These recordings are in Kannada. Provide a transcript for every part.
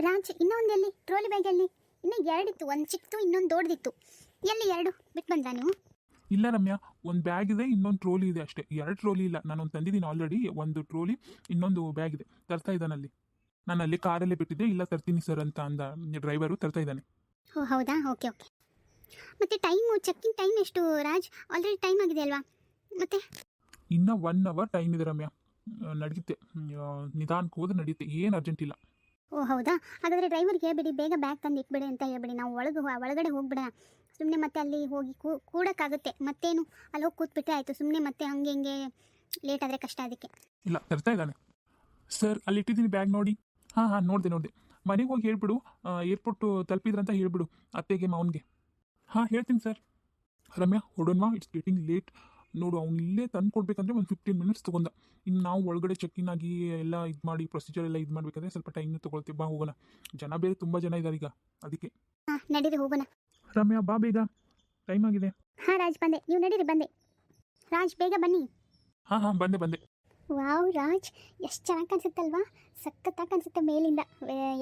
ರಾಜ್ ಇನ್ನೊಂದು ಎಲ್ಲಿ? ಟ್ರೋಲಿ ಬ್ಯಾಗಲ್ಲಿ ಇನ್ನೂ ಎರಡಿತ್ತು ಒಂದು ಚಿಕ್ಕದು ಇನ್ನೊಂದು ದೊಡ್ಡದಿತ್ತು ಎಲ್ಲಿ ಎರಡು? ಬಿಟ್ಟು ಬಂದ್ರಾ ನೀವು? ಇಲ್ಲ ರಮ್ಯಾ ಒಂದು ಬ್ಯಾಗ್ ಇದೆ ಇನ್ನೊಂದು ಟ್ರೋಲಿ ಇದೆ ಅಷ್ಟೇ. ಎರಡು ಟ್ರೋಲಿ ಇಲ್ಲ. ನಾನು ಒಂದು ತಂದಿದ್ದೀನಿ ಆಲ್ರೆಡಿ ಒಂದು ಟ್ರೋಲಿ ಇನ್ನೊಂದು ಬ್ಯಾಗ್ ಇದೆ. ತರ್ತಾ ಇದ್ದಾನೆ ಅಲ್ಲಿ. ನಾನು ಅಲ್ಲಿ ಕಾರಲ್ಲೇ ಬಿಟ್ಟಿದ್ದೆ ಇಲ್ಲ ತರ್ತೀನಿ ಸರ್ ಅಂತ ಅಂದ ಡ್ರೈವರು ತರ್ತಾ ಇದ್ದಾನೆ. ಓ ಹೌದಾ? Okay okay. ಮತ್ತೆ ಟೈಮು ಚೆಕ್ಕಿಂಗ್ ಟೈಮ್ ಎಷ್ಟು ರಾಜ್? ಆಲ್ರೆಡಿ ಟೈಮ್ ಆಗಿದೆ ಅಲ್ವಾ? ಮತ್ತೆ? ಇನ್ನೂ ಒನ್ ಅವರ್ ಟೈಮ್ ಇದೆ ರಮ್ಯಾ. ನಡೀತೆ. ನಡೆಯುತ್ತೆ ನಿಧಾನಕ್ಕೆ ಹೋದ್ರೆ ನಡೆಯುತ್ತೆ ಏನು ಅರ್ಜೆಂಟ್ ಇಲ್ಲ. ಓ, ಹೌದಾ? ಹಾಗಾದರೆ ಡ್ರೈವರ್ಗೆ ಹೇಳ್ಬಿಡಿ ಬೇಗ ಬ್ಯಾಗ್ ತಂದು ಇಟ್ಬಿಡಿ ಅಂತ ಹೇಳ್ಬಿಡಿ. ನಾವು ಒಳಗೆ, ಒಳಗಡೆ ಹೋಗ್ಬಿಡ ಸುಮ್ಮನೆ ಮತ್ತೆ ಅಲ್ಲಿ ಹೋಗಿ ಕೂ, ಕೂಡಕ್ಕಾಗುತ್ತೆ. ಮತ್ತೇನು? ಅಲ್ಲಿ ಹೋಗಿ ಕೂತ್ಬಿಟ್ರೆ ಆಯಿತು. ಸುಮ್ಮನೆ ಮತ್ತೆ ಹಂಗೆ ಹಿಂಗೆ ಲೇಟ್ ಆದರೆ ಕಷ್ಟ ಅದಕ್ಕೆ. ಇಲ್ಲ ತರ್ತಾ ಇದ್ದಾನೆ. ಸರ್ ಅಲ್ಲಿ ಇಟ್ಟಿದ್ದೀನಿ ಬ್ಯಾಗ್ ನೋಡಿ. ಹಾಂ ಹಾಂ, ನೋಡಿದೆ ನೋಡಿದೆ. ಮನೆಗೆ ಹೋಗಿ ಹೇಳ್ಬಿಡು. ಏರ್ಪೋರ್ಟು ಅಂತ ಹೇಳ್ಬಿಡು ಅತ್ತೆಗೆ, ಮಾವನಿಗೆ. ಹಾಂ, ಹೇಳ್ತೀನಿ ಸರ್ ರಮ್ಯಾ ಹೊಡೋನ್ವಾ ಇಟ್ಸ್ ಗೆಟಿಂಗ್ ಲೇಟ್ ನೋಡು ಅವ್ನು ಇಲ್ಲೇ ತಂದು ಕೊಡ್ಬೇಕಂದ್ರೆ ಒಂದು ಫಿಫ್ಟೀನ್ ಮಿನಿಟ್ಸ್ ತೊಗೊಂಡ ಇನ್ನು ನಾವು ಒಳಗಡೆ ಚೆಕ್ ಇನ್ ಆಗಿ ಎಲ್ಲ ಇದು ಮಾಡಿ ಪ್ರೊಸೀಜರ್ ಎಲ್ಲ ಇದು ಮಾಡಬೇಕಂದ್ರೆ ಸ್ವಲ್ಪ ಟೈಮ್ ತೊಗೊಳ್ತೀವಿ ಬಾ ಹೋಗೋಣ. ಜನ ಬೇರೆ ತುಂಬ ಜನ ಇದ್ದಾರೆ ಈಗ ಅದಕ್ಕೆ. ಹಾಂ ನಡೀರಿ ಹೋಗೋಣ. ರಮ್ಯಾ ಬಾ ಬೇಗ. ಟೈಮ್ ಆಗಿದೆ. ಹಾಂ ರಾಜ್ ಬಂದೆ. ನೀವು ನಡೀರಿ ಬಂದೆ. ರಾಜ್ ಬೇಗ ಬನ್ನಿ. ಹಾಂ ಹಾಂ ಬಂದೆ ಬಂದೆ. ವಾವ್ ರಾಜ್ ಎಷ್ಟು ಚೆನ್ನಾಗಿ ಕಾಣಿಸುತ್ತಲ್ವಾ? ಸಖತ್ತಾಗಿ ಕಾಣಿಸುತ್ತೆ ಮೇಲಿಂದ.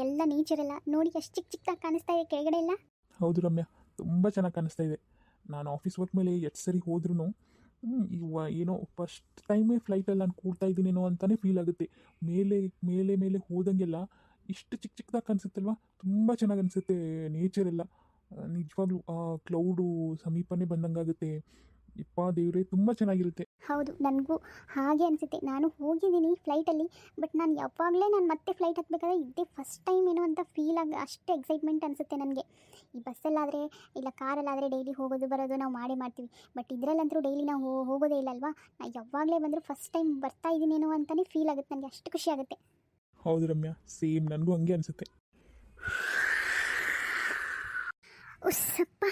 ಎಲ್ಲ ನೇಚರ್ ಎಲ್ಲ. ನೋಡಿ ಎಷ್ಟು ಚಿಕ್ಕ ಚಿಕ್ಕದಾಗಿ ಕಾಣಿಸ್ತಾ ಇದೆ ಕೆಳಗಡೆ ಎಲ್ಲ. ಹೌದು ರಮ್ಯಾ ತುಂಬ ಚೆನ್ನಾಗಿ ಕಾಣಿಸ್ತಾ ಇದೆ. ನಾನು ಆಫೀಸ್ ವರ್ಕ್ ಮೇಲೆ ಎಷ್ಟು ಸರಿ ಹೋದ್ರೂ ಇವ ಏನೋ ಫಸ್ಟ್ ಟೈಮೇ ಫ್ಲೈಟಲ್ಲಿ ನಾನು ಕೂಡ್ತಾ ಇದ್ದೀನೇನೋ ಅಂತಲೇ ಫೀಲ್ ಆಗುತ್ತೆ. ಮೇಲೆ ಮೇಲೆ ಮೇಲೆ ಹೋದಂಗೆಲ್ಲ ಇಷ್ಟು ಚಿಕ್ಕ ಚಿಕ್ಕದಾಗಿ ಕಾಣಿಸುತ್ತಲ್ವ? ತುಂಬ ಚೆನ್ನಾಗಿ ಅನಿಸುತ್ತೆ ನೇಚರೆಲ್ಲ ನಿಜವಾಗ್ಲೂ ಕ್ಲೌಡು ಸಮೀಪನೇ ಬಂದಂಗಾಗುತ್ತೆ. ಇಪ್ಪ ದೇವ್ರೆ ತುಂಬ ಚೆನ್ನಾಗಿರುತ್ತೆ. ಹೌದು ನನಗೂ ಹಾಗೆ ಅನಿಸುತ್ತೆ. ನಾನು ಹೋಗಿದ್ದೀನಿ ಫ್ಲೈಟಲ್ಲಿ ಬಟ್ ನಾನು ಯಾವಾಗಲೇ ನಾನು ಮತ್ತೆ ಫ್ಲೈಟ್ ಹತ್ಬೇಕಾದ್ರೆ ಇದೇ ಫಸ್ಟ್ ಟೈಮ್ ಏನೋ ಅಂತ ಫೀಲ್ ಆಗ ಅಷ್ಟು ಎಕ್ಸೈಟ್ಮೆಂಟ್ ಅನಿಸುತ್ತೆ ನನಗೆ. ಈ ಬಸ್ಸಲ್ಲಾದರೆ ಇಲ್ಲ ಕಾರಲ್ಲಾದರೆ ಡೈಲಿ ಹೋಗೋದು ಬರೋದು ನಾವು ಮಾಡೇ ಮಾಡ್ತೀವಿ. ಬಟ್ ಇದರಲ್ಲಂತೂ ಡೈಲಿ ನಾವು ಹೋಗೋದೇ ಇಲ್ಲ ಅಲ್ವಾ? ನಾನು ಯಾವಾಗಲೇ ಬಂದರೂ ಫಸ್ಟ್ ಟೈಮ್ ಬರ್ತಾ ಇದ್ದೀನೇನೋ ಅಂತಲೇ ಫೀಲ್ ಆಗುತ್ತೆ ನನಗೆ ಅಷ್ಟು ಖುಷಿ ಆಗುತ್ತೆ. ಹೌದು ರಮ್ಯಾ ಸೇಮ್ ನನಗೂ ಹಂಗೆ ಅನಿಸುತ್ತೆ. ಉಸ್ಸಪ್ಪ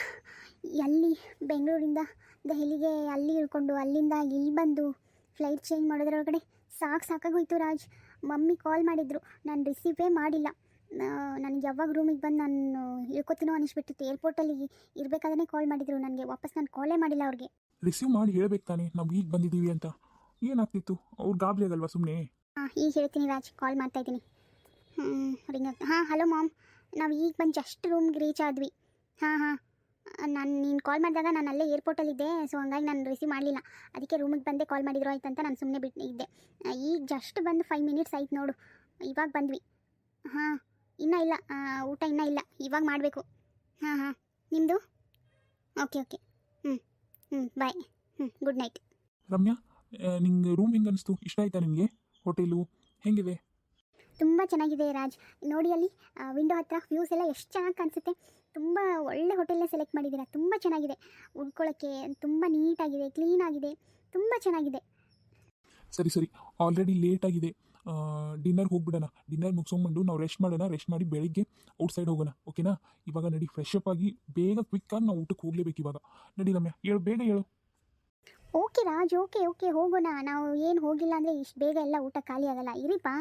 ಎಲ್ಲಿ ಬೆಂಗಳೂರಿಂದ ದೆಹಲಿಗೆ ಅಲ್ಲಿ ಇಳ್ಕೊಂಡು ಅಲ್ಲಿಂದ ಇಲ್ಲಿ ಬಂದು ಫ್ಲೈಟ್ ಚೇಂಜ್ ಮಾಡೋದ್ರೊಳಗಡೆ ಸಾಕು ಸಾಕಾಗೋಯ್ತು ರಾಜ್. ಮಮ್ಮಿ ಕಾಲ್ ಮಾಡಿದ್ರು. ನಾನು ರಿಸೀವೇ ಮಾಡಿಲ್ಲ. ನನಗೆ ಯಾವಾಗ ರೂಮಿಗೆ ಬಂದು ನಾನು ಇಳ್ಕೊತೀನೋ ಅನಿಸ್ಬಿಟ್ಟಿತ್ತು. ಏರ್ಪೋರ್ಟಲ್ಲಿ ಇರಬೇಕಾದ್ರೆ ಕಾಲ್ ಮಾಡಿದ್ರು ನನಗೆ. ವಾಪಸ್ ನಾನು ಕಾಲೇ ಮಾಡಿಲ್ಲ ಅವ್ರಿಗೆ. ರಿಸೀವ್ ಮಾಡಿ ಹೇಳ್ಬೇಕು ತಾನೆ. ನಾವು ಈಗ ಬಂದಿದ್ದೀವಿ ಅಂತ. ಏನಾಗ್ತಿತ್ತು? ಅವ್ರು ಗಾಬರಿ ಆಗಲ್ವಾ ಸುಮ್ಮನೆ ಹಾಂ ಈಗ ಹೇಳ್ತೀನಿ ರಾಜ್. ಕಾಲ್ ಮಾಡ್ತಾ ಇದ್ದೀನಿ. ಹ್ಞೂ ರಿಂಗ್ ಹಾಂ ಹಲೋ ಮಾಮ್ ನಾವು ಈಗ ಬಂದು ಜಸ್ಟ್ ರೂಮ್ಗೆ ರೀಚ್ ಆದ್ವಿ. ಹಾಂ ಹಾಂ. ನಾನು, ನೀನು ಕಾಲ್ ಮಾಡಿದಾಗ ನಾನು ಅಲ್ಲೇ ಏರ್ಪೋರ್ಟಲ್ಲಿದ್ದೆ ಸೊ ಹಂಗಾಗಿ ನಾನು ರಿಸೀವ್ ಮಾಡಲಿಲ್ಲ. ಅದಕ್ಕೆ ರೂಮಿಗೆ ಬಂದೆ ಕಾಲ್ ಮಾಡಿದ್ರು ಆಯ್ತು ಅಂತ ನಾನು ಸುಮ್ಮನೆ ಬಿಟ್ಟು ಇದ್ದೆ. ಈಗ ಜಸ್ಟ್ ಬಂದು ಫೈವ್ ಮಿನಿಟ್ಸ್ ಆಯ್ತು ನೋಡು. ಇವಾಗ ಬಂದ್ವಿ. ಹಾಂ, ಇನ್ನೂ ಇಲ್ಲ. ಊಟ ಇನ್ನೂ ಇಲ್ಲ. ಇವಾಗ ಮಾಡಬೇಕು. ಹಾಂ ಹಾಂ. ನಿಮ್ಮದು ಓಕೆ ಓಕೆ ಹ್ಞೂ ಹ್ಞೂ ಬಾಯ್ ಹ್ಞೂ ಗುಡ್ ನೈಟ್ ರಮ್ಯಾ ನಿಂಗೆ ರೂಮ್ ಹೆಂಗೆ ಅನಿಸ್ತು? ಇಷ್ಟ ಆಯ್ತಾ ನಿಮಗೆ ಹೋಟೆಲು ಹೆಂಗಿದೆ ತುಂಬ ಚೆನ್ನಾಗಿದೆ ರಾಜ್. ನೋಡಿ ಅಲ್ಲಿ ವಿಂಡೋ ಹತ್ರ ವ್ಯೂಸ್ ಎಲ್ಲ ಎಷ್ಟು ಚೆನ್ನಾಗಿ ಕಾಣಿಸುತ್ತೆ. ತುಂಬ ಒಳ್ಳೆ ಹೋಟೆಲ್ನೇ ಸೆಲೆಕ್ಟ್ ಮಾಡಿದ್ದೀರಾ. ತುಂಬ ಚೆನ್ನಾಗಿದೆ. ಉಳ್ಕೊಳ್ಳೋಕ್ಕೆ ತುಂಬ ನೀಟಾಗಿದೆ ಕ್ಲೀನಾಗಿದೆ ತುಂಬ ಚೆನ್ನಾಗಿದೆ. ಸರಿ ಸರಿ. ಆಲ್ರೆಡಿ ಲೇಟ್ ಆಗಿದೆ. ಡಿನ್ನರ್ ಹೋಗ್ಬಿಡೋಣ. ಡಿನ್ನರ್ ಮುಗಿಸ್ಕೊಂಬಂಡು ನಾವು ರೆಸ್ಟ್ ಮಾಡೋಣ. ರೆಸ್ಟ್ ಮಾಡಿ ಬೆಳಿಗ್ಗೆ ಔಟ್ಸೈಡ್ ಹೋಗೋಣ. ಓಕೆನಾ ಇವಾಗ ನಡಿ ಫ್ರೆಶ್ ಅಪ್ ಆಗಿ ಬೇಗ ಕ್ವಿಕ್ಕಾಗಿ ನಾವು ಊಟಕ್ಕೆ ಹೋಗ್ಲೇಬೇಕು ಇವಾಗ. ನಡಿ ರಮ್ಯಾ ಹೇಳು ಬೇಗ ಹೇಳು. ಓಕೆ ರಾಜ್ ಓಕೆ ಓಕೆ ಹೋಗೋಣ. ನಾವು ಏನು ಹೋಗಿಲ್ಲ ಅಂದರೆ ಇಷ್ಟು ಬೇಗ ಎಲ್ಲ ಊಟ ಖಾಲಿ ಆಗಲ್ಲ. ಇರಿಪಾ.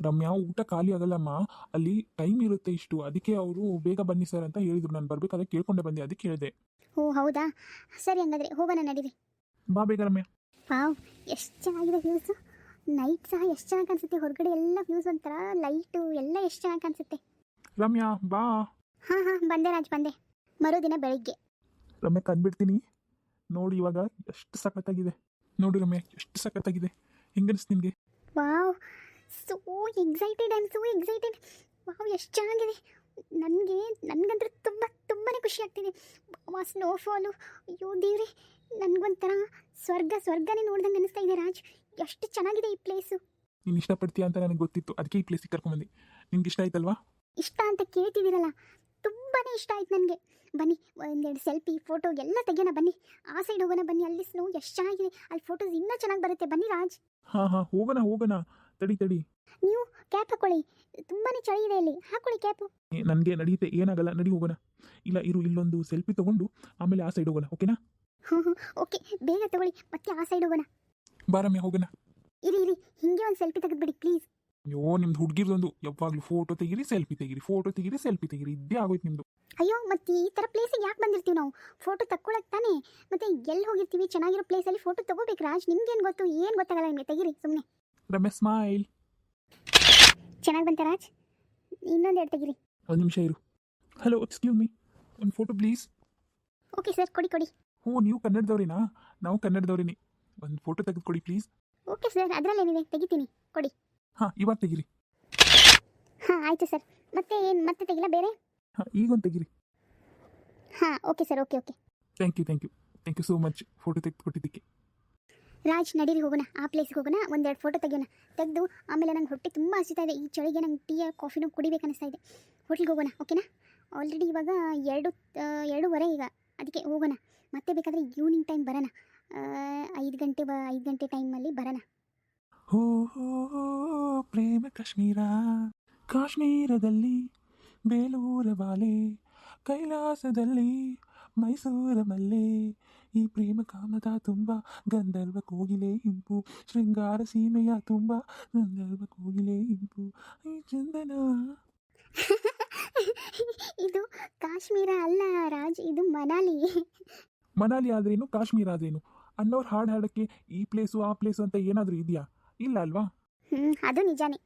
ರಮ್ಯಾ ಊಟ ಖಾಲಿ ಆಗಲ್ಲಮ್ಮ. ಅಲ್ಲಿ ಟೈಮ್ ಇರುತ್ತೆ ಇಷ್ಟು. ಅದಕ್ಕೆ ಅವರು ಬೇಗ ಬನ್ನಿ ಸರ್ ಅಂತ ಹೇಳಿದ್ರು. ನಾನು ಬರ್ಬೇಕಾದ್ರೆ ಕೇಳ್ಕೊಂಡೆ ಬಂದೆ ಅದಕ್ಕೆ ಹೇಳಿದೆ. ಓ ಹೌದಾ? ಸರಿ ಹಂಗಾದ್ರೆ ಹೋಗೋಣ ನಡೀರಿ. ಬಾ ಬೇಗ ರಮ್ಯಾ. ವಾವ್ ಎಷ್ಟು ಚೆನ್ನಾಗಿದೆ ವ್ಯೂಸ್ ನೈಟ್ ಸಹ ಎಷ್ಟು ಚೆನ್ನಾಗಿ ಕಾಣಿಸುತ್ತೆ. ಹೊರಗಡೆ ಎಲ್ಲ ವ್ಯೂಸ್ ಒಂಥರ ಲೈಟು ಎಲ್ಲ ಎಷ್ಟು ಚೆನ್ನಾಗಿ ಕಾಣಿಸುತ್ತೆ. ರಮ್ಯಾ ಬಾ. ಹಾಂ ಹಾಂ ಬಂದೆ ರಾಜ್ ಬಂದೆ. ಮರುದಿನ ಬೆಳಿಗ್ಗೆ. ರಮ್ಯಾ ಕಂಡ್ಬಿಡ್ತೀನಿ ನೋಡಿ ಇವಾಗ ಎಷ್ಟು ಸಖತ್ತಾಗಿದೆ. ನೋಡಿ ರಮ್ಯಾ ಎಷ್ಟು ಸಖತ್ತಾಗಿದೆ. ಹೆಂಗನ್ಸ್ ನಿಮಗೆ? Wow so excited I am so excited wow ಎಷ್ಟು ಚೆನ್ನಾಗಿದೆ. ನನಗೆ ನನಗಂದ್ರೆ ತುಂಬ ತುಂಬಾ ಖುಷಿ ಆಗ್ತಿದೆ. ವಾ ಸ್ನೋಫಾಲು ಅಯ್ಯೋ ದೇವ್ರೆ ನನಗೊಂಥರ ಸ್ವರ್ಗ ಸ್ವರ್ಗನೇ ನೋಡ್ದಂಗೆ ಅನಿಸ್ತಾ ಇದೆ ರಾಜ್. ಎಷ್ಟು ಚೆನ್ನಾಗಿದೆ ಈ ಪ್ಲೇಸು ನೀನು ಇಷ್ಟಪಡ್ತೀಯ ಅಂತ ನನಗೆ ಗೊತ್ತಿತ್ತು. ಅದಕ್ಕೆ ಈ ಪ್ಲೇಸಿಗೆ ಕರ್ಕೊಂಬಂದು ನಿಮ್ಗೆ ಇಷ್ಟ ಆಯ್ತಲ್ವಾ? ಇಷ್ಟ ಅಂತ ಕೇಳ್ತಿದ್ದೀರಲ್ಲ. ತುಂಬಾ ಇಷ್ಟ ಆಯ್ತು ನನಗೆ. ಬನ್ನಿ ಒಂದೆರಡು ಸೆಲ್ಫಿ ಫೋಟೋ ಎಲ್ಲ ತೆಗೆಯೋಣ ಬನ್ನಿ. ಆ ಸೈಡ್ ಹೋಗೋಣ ಬನ್ನಿ. ಅಲ್ಲಿ ಸ್ನೋ ಎಷ್ಟು ಚೆನ್ನಾಗಿದೆ. ಅಲ್ಲಿ ಫೋಟೋಸ್ ಇನ್ನೂ ಚೆನ್ನಾಗಿ ಬರುತ್ತೆ. ಬನ್ನಿ ರಾಜ್. ಹಾಂ ಹಾಂ ಹೋಗೋಣ ಹೋಗೋಣ. ತಡಿ ತಡಿ. ನೀವು ಕ್ಯಾಪ್ ಹಾಕೊಳ್ಳಿ. ತುಂಬಾನೇ ಚಳಿ ಇದೆ ಇಲ್ಲಿ ಹಾಕೊಳ್ಳಿ ಕ್ಯಾಪ್. ನನಗೆ ನಡೆಯುತ್ತೆ ಏನಾಗಲ್ಲ ನಡಿ ಹೋಗೋಣ. ಇಲ್ಲ ಇರು ಇಲ್ಲೊಂದು ಸೆಲ್ಫಿ ತಗೊಂಡು ಆಮೇಲೆ ಆ ಸೈಡ್ ಹೋಗೋಣ ಓಕೆನಾ ಹ್ಞೂ ಹ್ಞೂ ಓಕೆ ಬೇಗ ತಗೊಳ್ಳಿ. ಮತ್ತೆ ಆ ಸೈಡ್ ಹೋಗೋಣ. ಬಾರಮ್ಮ ಹೋಗೋಣ. ಇರಿ ಇರಿ. ಹಿಂಗೆ ಒಂದು ಸೆಲ್ಫಿ ತೆಗೆದ್ಬಿಡಿ ಪ್ಲೀಸ್ ಅಯ್ಯೋ ನಿಮ್ದು ಹುಡುಗಿರ್ದೊಂದು ಯಾವಾಗಲೂ ಫೋಟೋ ತೆಗೀರಿ ಸೆಲ್ಫಿ ತೆಗೀರಿ ಫೋಟೋ ತೆಗೀರಿ ಸೆಲ್ಫಿ ತೆಗೀರಿ. ಇದ್ದೇ ಆಗೋಯ್ತು ನಿಮ್ದು. ಅಯ್ಯೋ ಮತ್ತೆ ಈ ಥರ ಪ್ಲೇಸಿಗೆ ಯಾಕೆ ಬಂದಿರ್ತೀವಿ ನಾವು? ಫೋಟೋ ತಕ್ಕೊಳಕ್ ತಾನೇ? ಮತ್ತೆ ಎಲ್ಲಿ ಹೋಗಿರ್ತೀವಿ? ಚೆನ್ನಾಗಿರೋ ಪ್ಲೇಸಲ್ಲಿ ಫೋಟೋ ತಗೋಬೇಕು ರಾಜ್. ನಿಮ್ಗೇನು ಗೊತ್ತು? ಏನು ಗೊತ್ತಾಗಲ್ಲ ನಿಮಗೆ? ತೆಗೀರಿ ಸುಮ್ಮನೆ ರಮ್ಯ ಸ್ಮೈಲ್ ಚೆನ್ನಾಗಿ ಬಂತ ರಾಜ್? ಇನ್ನೊಂದು ಎರಡು ತೆಗಿರಿ. ಒಂದು ನಿಮಿಷ ಇರು. ಹಲೋ ಎಕ್ಸ್ಕ್ಯೂಸ್ ಮೀ ಒಂದು ಫೋಟೋ ಪ್ಲೀಸ್ ಓಕೆ ಸರ್ ಕೊಡಿ ಕೊಡಿ. ಹ್ಞೂ ನೀವು ಕನ್ನಡದವ್ರಿನಾ? ನಾವು ಕನ್ನಡದವ್ರಿನಿ. ಒಂದು ಫೋಟೋ ತೆಗೆದುಕೊಡಿ ಪ್ಲೀಸ್ ಓಕೆ ಸರ್ ಅದರಲ್ಲೇನಿದೆ? ತೆಗಿತೀನಿ. ಕೊಡಿ. ಹಾಂ ಇವಾಗ ತೆಗಿರಿ. ಹಾಂ ಆಯಿತು ಸರ್ ಮತ್ತೆ ಏನು ಮತ್ತೆ ತೆಗಿಲ್ಲ ಬೇರೆ? ಹಾಂ ಈಗೊಂದು ತೆಗಿರಿ. ಹಾಂ okay sir okay okay thank you thank you thank you so much photo ತೆಗೆದುಕೊಟ್ಟಿದ್ದಕ್ಕೆ. Raj ನಡೀರಿ ಹೋಗೋಣ ಆ ಪ್ಲೇಸ್ಗೆ ಹೋಗೋಣ ಒಂದೆರಡು ಫೋಟೋ ತೆಗಿಯೋಣ. ತೆಗೆದು ಆಮೇಲೆ ನಂಗೆ ಹೊಟ್ಟೆ ತುಂಬ ಹಸಿತಾ ಇದೆ. ಈ ಚಳಿಗೆ ನಂಗೆ ಟೀ ಕಾಫಿನೂ ಕುಡಿಬೇಕು ಅನಿಸ್ತಾ ಇದೆ. ಹೋಟ್ಲಿಗೆ ಹೋಗೋಣ ಓಕೆನಾ ಆಲ್ರೆಡಿ ಇವಾಗ ಎರಡು ಎರಡೂವರೆ ಈಗ. ಅದಕ್ಕೆ ಹೋಗೋಣ. ಮತ್ತೆ ಬೇಕಾದರೆ ಈವ್ನಿಂಗ್ ಟೈಮ್ ಬರೋಣ. ಐದು ಗಂಟೆ ಬ ಐದು ಗಂಟೆ ಟೈಮಲ್ಲಿ ಬರೋಣ. ಹೋ, ಪ್ರೇಮ ಕಾಶ್ಮೀರ. ಕಾಶ್ಮೀರದಲ್ಲಿ ಬೇಲೂರ ಬಾಲೆ ಕೈಲಾಸದಲ್ಲಿ ಮೈಸೂರ ಮಲ್ಲೆ. ಈ ಪ್ರೇಮ ಕಾಮದ ತುಂಬ ಗಂಧರ್ವ ಕೋಗಿಲೆ ಇಂಪು ಶೃಂಗಾರ ಸೀಮೆಯ ತುಂಬ ಗಂಧರ್ವ ಕೋಗಿಲೆ ಇಂಪು. ಈ ಚಂದನ. ಇದು ಕಾಶ್ಮೀರ ಅಲ್ಲ ರಾಜ್ ಇದು ಮನಾಲಿ. ಮನಾಲಿ ಆದ್ರೇನು ಕಾಶ್ಮೀರ ಆದ್ರೇನು? ಅನ್ನೋರು ಹಾಡು ಹಾಡೋಕ್ಕೆ ಈ ಪ್ಲೇಸು ಆ ಪ್ಲೇಸು ಅಂತ ಏನಾದರೂ ಇದೆಯಾ? ಇಲ್ಲ ಅಲ್ವಾ? ಹ್ಞೂ ಅದು ನಿಜಾನೇ.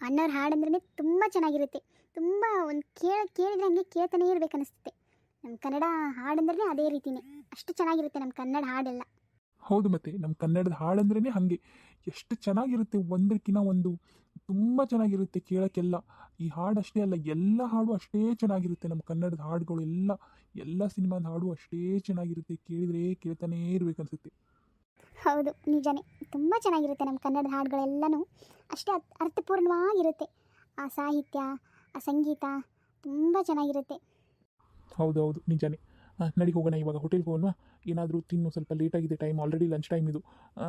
ಅಣ್ಣವ್ರ ಹಾಡಂದ್ರೆ ತುಂಬ ಚೆನ್ನಾಗಿರುತ್ತೆ. ತುಂಬ ಒಂದು ಕೇಳ ಕೇಳಿದ್ರೆ ಹಂಗೆ ಕೇಳ್ತಾನೆ ಇರ್ಬೇಕು ಅನಿಸುತ್ತೆ ನಮ್ಮ ಕನ್ನಡ ಹಾಡಂದ್ರೆ ಅದೇ ರೀತಿನೇ. ಅಷ್ಟು ಚೆನ್ನಾಗಿರುತ್ತೆ ನಮ್ಮ ಕನ್ನಡ ಹಾಡೆಲ್ಲ. ಹೌದು ಮತ್ತೆ ನಮ್ಮ ಕನ್ನಡದ ಹಾಡಂದ್ರೇ ಹಾಗೆ. ಎಷ್ಟು ಚೆನ್ನಾಗಿರುತ್ತೆ ಒಂದಕ್ಕಿಂತ ಒಂದು ತುಂಬ ಚೆನ್ನಾಗಿರುತ್ತೆ ಕೇಳೋಕ್ಕೆಲ್ಲ. ಈ ಹಾಡು ಅಷ್ಟೇ ಅಲ್ಲ ಎಲ್ಲ ಹಾಡು ಅಷ್ಟೇ ಚೆನ್ನಾಗಿರುತ್ತೆ ನಮ್ಮ ಕನ್ನಡದ ಹಾಡುಗಳು ಎಲ್ಲ. ಎಲ್ಲ ಸಿನಿಮಾದ ಹಾಡು ಅಷ್ಟೇ ಚೆನ್ನಾಗಿರುತ್ತೆ ಕೇಳಿದರೆ ಕೇಳ್ತಾನೇ ಇರ್ಬೇಕು ಅನ್ಸುತ್ತೆ ಹೌದು ನಿಜನೇ. ತುಂಬ ಚೆನ್ನಾಗಿರುತ್ತೆ ನಮ್ಮ ಕನ್ನಡದ ಹಾಡುಗಳೆಲ್ಲನೂ. ಅಷ್ಟೇ ಅರ್ಥಪೂರ್ಣವಾಗಿರುತ್ತೆ. ಆ ಸಾಹಿತ್ಯ ಆ ಸಂಗೀತ ತುಂಬ ಚೆನ್ನಾಗಿರುತ್ತೆ. ಹೌದು ಹೌದು ನಿಜಾನೇ. ನಡಿಗೆ ನಡಿ ಹೋಗೋಣ ಇವಾಗ ಹೋಟೆಲ್ಗೆ ಹೋಗೋಣ ಏನಾದರೂ ತಿನ್ನು ಸ್ವಲ್ಪ ಲೇಟಾಗಿದೆ ಟೈಮ್ ಆಲ್ರೆಡಿ ಲಂಚ್ ಟೈಮ್ ಇದು.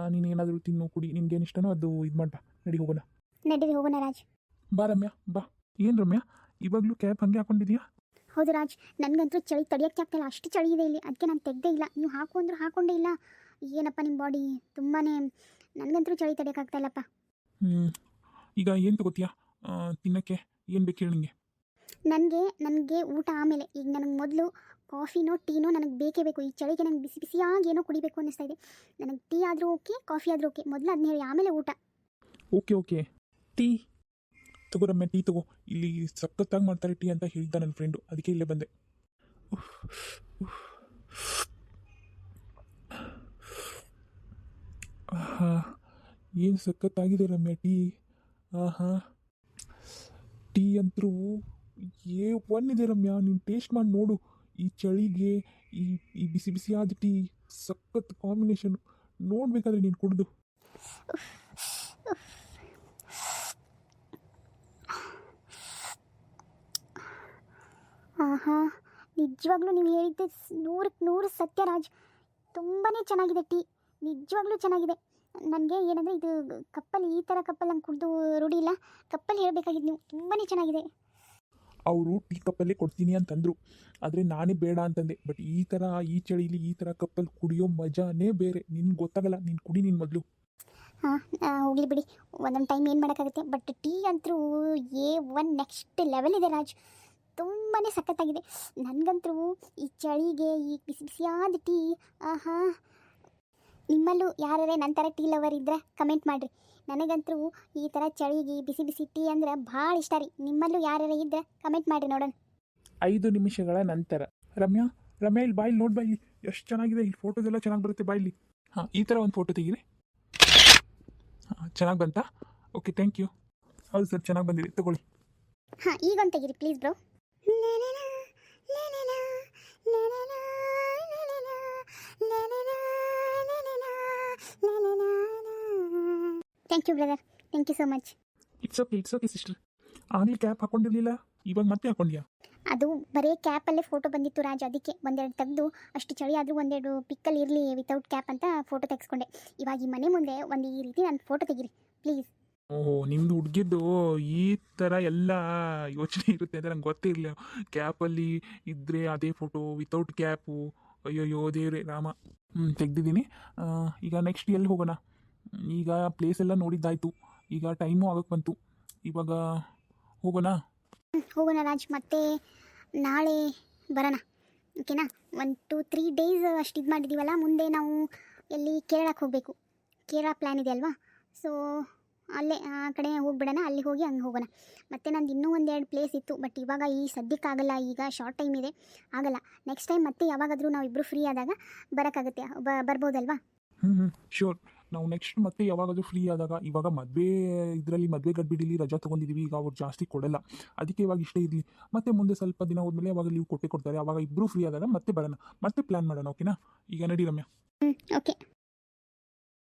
ನೀನು ಏನಾದರೂ ತಿನ್ನು ಕುಡಿ ನಿನ್ಗೇನು ಇಷ್ಟನೋ ಅದು ಇದು ಮಾಡ್ಬಾ. ನಡಿ ಹೋಗೋಣ. ನಡೀರಿ ಹೋಗೋಣ ರಾಜ್. ಬಾ ರಮ್ಯ ಬಾ. ಏನು ರಮ್ಯ? ಇವಾಗಲೂ ಕ್ಯಾಬ್ ಹಂಗೆ ಹಾಕೊಂಡಿದ್ಯಾ? ಹೌದು ರಾಜ್ ನನಗಂತೂ ಚಳಿ ತಡಿಯೋಕ್ಕೆ ಆಗ್ತಾಯಿಲ್ಲ ಅಷ್ಟು ಚಳಿ ಇದೆ ಇಲ್ಲಿ. ಅದಕ್ಕೆ ನಾನು ತೆಗ್ದೇ ಇಲ್ಲ. ನೀವು ಹಾಕು ಅಂದ್ರೆ ಹಾಕೊಂಡೇ ಇಲ್ಲ. ಏನಪ್ಪ ನಿಮ್ಮ ಬಾಡಿ ತುಂಬಾ ನನಗಂತೂ ಚಳಿ ತಡೆಯೋಕ್ಕಾಗ್ತಾ ಇಲ್ಲಪ್ಪ. ಹ್ಞೂ ಈಗ ಏನು ತಗೋತೀಯಾ? ತಿನ್ನೋಕ್ಕೆ ಏನು ಬೇಕು ಹೇಳಿ ನಿಂಗೆ. ನನಗೆ ನನಗೆ ಊಟ ಆಮೇಲೆ, ಈಗ ನನಗೆ ಮೊದಲು ಕಾಫಿನೋ, ಟೀನೋ ನನಗೆ ಬೇಕೇ ಬೇಕು. ಈ ಚಳಿಗೆ ನನಗೆ ಬಿಸಿ ಬಿಸಿಯಾಗಿ ಏನೋ ಕುಡಿಬೇಕು ಅನ್ನಿಸ್ತಾ ಇದೆ. ನನಗೆ ಟೀ ಆದರೂ ಓಕೆ, ಕಾಫಿ ಆದರೂ ಓಕೆ. ಮೊದಲು ಅದನ್ನ ಹೇಳಿ, ಆಮೇಲೆ ಊಟ. Okay okay. ಟೀ. ತಗೋ ರಮ್ಯ, ಟೀ ತಗೋ. ಇಲ್ಲಿ ಸಖತ್ತಾಗಿ ಮಾಡ್ತಾರೆ ಟೀ ಅಂತ ಹೇಳಿದ್ದ ನನ್ನ ಫ್ರೆಂಡು ಅದಕ್ಕೆ ಇಲ್ಲೇ ಬಂದೆ. ಆಹಾ, ಏನು ಸಖತ್ತಾಗಿದೆ ರಮ್ಯ, ಟೀ? ಆಹಾ. ಟೀ ಅಂತರೂ ಏ ಒನ್ ಇದೆ ರಮ್ಯಾ ನೀನು ಟೇಸ್ಟ್ ಮಾಡಿ ನೋಡು. ಈ ಚಳಿಗೆ, ಈ ಈ ಬಿಸಿ ಬಿಸಿಯಾದ ಟೀ, ಸಖತ್ ಕಾಂಬಿನೇಷನ್ ನೋಡ್ಬೇಕಾದ್ರೆ ನೀನು ಕುಡ್ದು. ಆಹಾ, ನಿಜವಾಗ್ಲೂ ನೀವು ಹೇಳಿದ್ದೆ ನೂರಕ್ಕೆ ನೂರು ಸತ್ಯ ರಾಜ್ ತುಂಬಾ ಚೆನ್ನಾಗಿದೆ ಟೀ. ನಿಜವಾಗ್ಲೂ ಚೆನ್ನಾಗಿದೆ. ನನಗೆ ಏನಂದರೆ ಇದು ಕಪ್ಪಲ್ಲಿ, ಈ ಥರ ಕಪ್ಪಲ್ಲಿ ನಂಗೆ ಕುಡಿದು ರೂಢಿ ಇಲ್ಲ. ಕಪ್ಪಲ್ಲಿ ಹೇಳಬೇಕಾಗಿದ್ದು ನೀವು. ತುಂಬಾ ಚೆನ್ನಾಗಿದೆ. ಅವರು ಟೀ ಕಪ್ಪಲ್ಲೇ ಕೊಡ್ತೀನಿ ಅಂತಂದರು. ಆದರೆ ನಾನೇ ಬೇಡ ಅಂತಂದೆ. ಬಟ್ ಈ ಥರ ಈ ಚಳಿಲಿ ಈ ಥರ ಕಪ್ಪಲ್ಲಿ ಕುಡಿಯೋ ಮಜಾನೇ ಬೇರೆ. ನಿನ್ಗೆ ಗೊತ್ತಾಗಲ್ಲ, ನೀನು ಕುಡಿ ನಿನ್ನ ಮೊದಲು. ಹಾಂ ಹೋಗಲಿ ಬಿಡಿ. ಒಂದೊಂದು ಟೈಮ್ ಏನು ಮಾಡೋಕ್ಕಾಗುತ್ತೆ? ಬಟ್ ಟೀ ಅಂತೂ ಏ ಒನ್ ನೆಕ್ಸ್ಟ್ ಲೆವೆಲ್ ಇದೆ ರಾಜ್. ತುಂಬಾ ಸಖತ್ತಾಗಿದೆ. ನನಗಂತೂ ಈ ಚಳಿಗೆ, ಈ ಬಿಸಿ ಬಿಸಿಯಾದ ಟೀ, ಆಹಾ. ನಿಮ್ಮಲ್ಲೂ ಯಾರೇ ಥರ ಟೀ ಲವರ್ ಇದ್ದರೆ ಕಮೆಂಟ್ ಮಾಡಿರಿ. ನನಗಂತೂ ಈ ಥರ ಚಳಿಗೆ ಬಿಸಿ ಬಿಸಿ ಟೀ ಅಂದ್ರೆ ಭಾಳ ಇಷ್ಟ ರೀ. ನಿಮ್ಮಲ್ಲೂ ಯಾರ್ಯಾರ ಇದ್ದರೆ ಕಮೆಂಟ್ ಮಾಡಿ ನೋಡೋಣ. ಐದು ನಿಮಿಷಗಳ ನಂತರ. ರಮ್ಯಾ ರಮ್ಯಾ ಇಲ್ಲಿ ಬಾಯಲ್ಲಿ ನೋಡಿ ಬಾಯಿ ಎಷ್ಟು ಚೆನ್ನಾಗಿದೆ ಇಲ್ಲಿ ಫೋಟೋದೆಲ್ಲ ಎಲ್ಲ ಚೆನ್ನಾಗಿ ಬರುತ್ತೆ ಬಾಯಿಲಿ ಹಾಂ ಈ ಥರ ಒಂದು ಫೋಟೋ ತೆಗೀರಿ. ಹಾಂ ಚೆನ್ನಾಗಿ ಬಂತಾ? ಓಕೆ ಥ್ಯಾಂಕ್ ಯು ಹೌದು ಸರ್ ಚೆನ್ನಾಗಿ ಬಂದಿದೆ. ತಗೊಳ್ಳಿ. ಹಾಂ ಈಗೊಂದು ತೆಗೀರಿ please bro thank you brother thank you so much it's okay it's okay sister ಆಗಲಿ ಕ್ಯಾಪ್ ಹಾಕೊಂಡಿರಲಿಲ್ಲ ಇವಾಗ ಮತ್ತೆ ಹಾಕೊಂಡ್ಯಾ? ಅದು ಬರೀ ಕ್ಯಾಪಲ್ಲೇ ಫೋಟೋ ಬಂದಿತ್ತು ರಾಜ್ ಅದಕ್ಕೆ ಒಂದೆರಡು ತೆಗೆದು ಅಷ್ಟು ಚಳಿ ಆದರೂ ಒಂದೆರಡು ಪಿಕ್ಕಲ್ಲಿ ಇರಲಿ ವಿತೌಟ್ ಕ್ಯಾಪ್ ಅಂತ ಫೋಟೋ ತೆಗೆಸ್ಕೊಂಡೆ. ಇವಾಗ ಈ ಮನೆ ಮುಂದೆ ಒಂದು ಈ ರೀತಿ ನಾನು ಫೋಟೋ ತೆಗೀರಿ ಪ್ಲೀಸ್ ಓಹೋ ನಿಮ್ದು ಹುಡುಗಿದ್ದು ಈ ಥರ ಎಲ್ಲ ಯೋಚನೆ ಇರುತ್ತೆ ಅಂತ ನಂಗೆ ಗೊತ್ತೇ ಇರಲಿಲ್ಲ ಕ್ಯಾಪಲ್ಲಿ ಇದ್ದರೆ ಅದೇ ಫೋಟೋ ವಿತೌಟ್ ಕ್ಯಾಪು ಅಯ್ಯೋಯ್ಯೋ ದೇವ್ರೆ ರಾಮ. ಹ್ಞೂ ತೆಗ್ದಿದ್ದೀನಿ. ಈಗ ನೆಕ್ಸ್ಟ್ ಎಲ್ಲಿ ಹೋಗೋಣ? ಈಗ ಪ್ಲೇಸ್ ಎಲ್ಲ ನೋಡಿದ್ದಾಯ್ತು. ಈಗ ಟೈಮು ಆಗಕ್ಕೆ ಬಂತು. ಇವಾಗ ಹೋಗೋಣ. ಹೋಗೋಣ ರಾಜ್ ಮತ್ತೆ ನಾಳೆ ಬರೋಣ. ಓಕೆನಾ ಒನ್ ಟು ತ್ರೀ ಡೇಸ್ ಅಷ್ಟು ಇದು ಮಾಡಿದ್ದೀವಲ್ಲ ಮುಂದೆ ನಾವು ಎಲ್ಲಿ ಕೇರಳಕ್ಕೆ ಹೋಗಬೇಕು. ಕೇರಳ ಪ್ಲ್ಯಾನ್ ಇದೆ ಅಲ್ವಾ? ಸೊ ಅಲ್ಲೇ ಆ ಕಡೆ ಹೋಗ್ಬಿಡೋಣ ಅಲ್ಲಿ ಹೋಗಿ ಹಂಗೆ ಹೋಗೋಣ. ಮತ್ತು ನಂದು ಇನ್ನೂ ಒಂದೆರಡು ಪ್ಲೇಸ್ ಇತ್ತು ಬಟ್ ಇವಾಗ ಈ ಸದ್ಯಕ್ಕಾಗಲ್ಲ ಈಗ ಶಾರ್ಟ್ ಟೈಮ್ ಇದೆ. ಆಗಲ್ಲ. ನೆಕ್ಸ್ಟ್ ಟೈಮ್ ಮತ್ತೆ ಯಾವಾಗಾದರೂ ನಾವಿಬ್ಬರು ಫ್ರೀ ಆದಾಗ ಬರೋಕ್ಕಾಗುತ್ತೆ. ಬರ್ಬೋದಲ್ವಾ? ಹ್ಞೂ ಹ್ಞೂ ಶ್ಯೂರ್ ನಾವು ನೆಕ್ಸ್ಟ್ ಮತ್ತೆ ಯಾವಾಗಾದರೂ ಫ್ರೀ ಆದಾಗ ಇವಾಗ ಮದುವೆ, ಇದರಲ್ಲಿ ಮದುವೆ ಗಡ್ಬಿಡಿಲಿ ರಜಾ ತೊಗೊಂಡಿದ್ದೀವಿ ಈಗ ಅವ್ರು ಜಾಸ್ತಿ ಕೊಡಲ್ಲ. ಅದಕ್ಕೆ ಇವಾಗ ಇಷ್ಟೇ ಇರಲಿ. ಮತ್ತೆ ಮುಂದೆ ಸ್ವಲ್ಪ ದಿನ ಹೋದ್ಮೇಲೆ ಅವಾಗ ಲೀವ್ ಕೊಟ್ಟೆ ಕೊಡ್ತಾರೆ, ಅವಾಗ ಇಬ್ಬರು ಫ್ರೀ ಆದಾಗ ಮತ್ತೆ ಬರೋಣ. ಮತ್ತೆ ಪ್ಲ್ಯಾನ್ ಮಾಡೋಣ ಓಕೆನಾ ಈಗ ನಡಿ ರಮ್ಯಾ. ಓಕೆ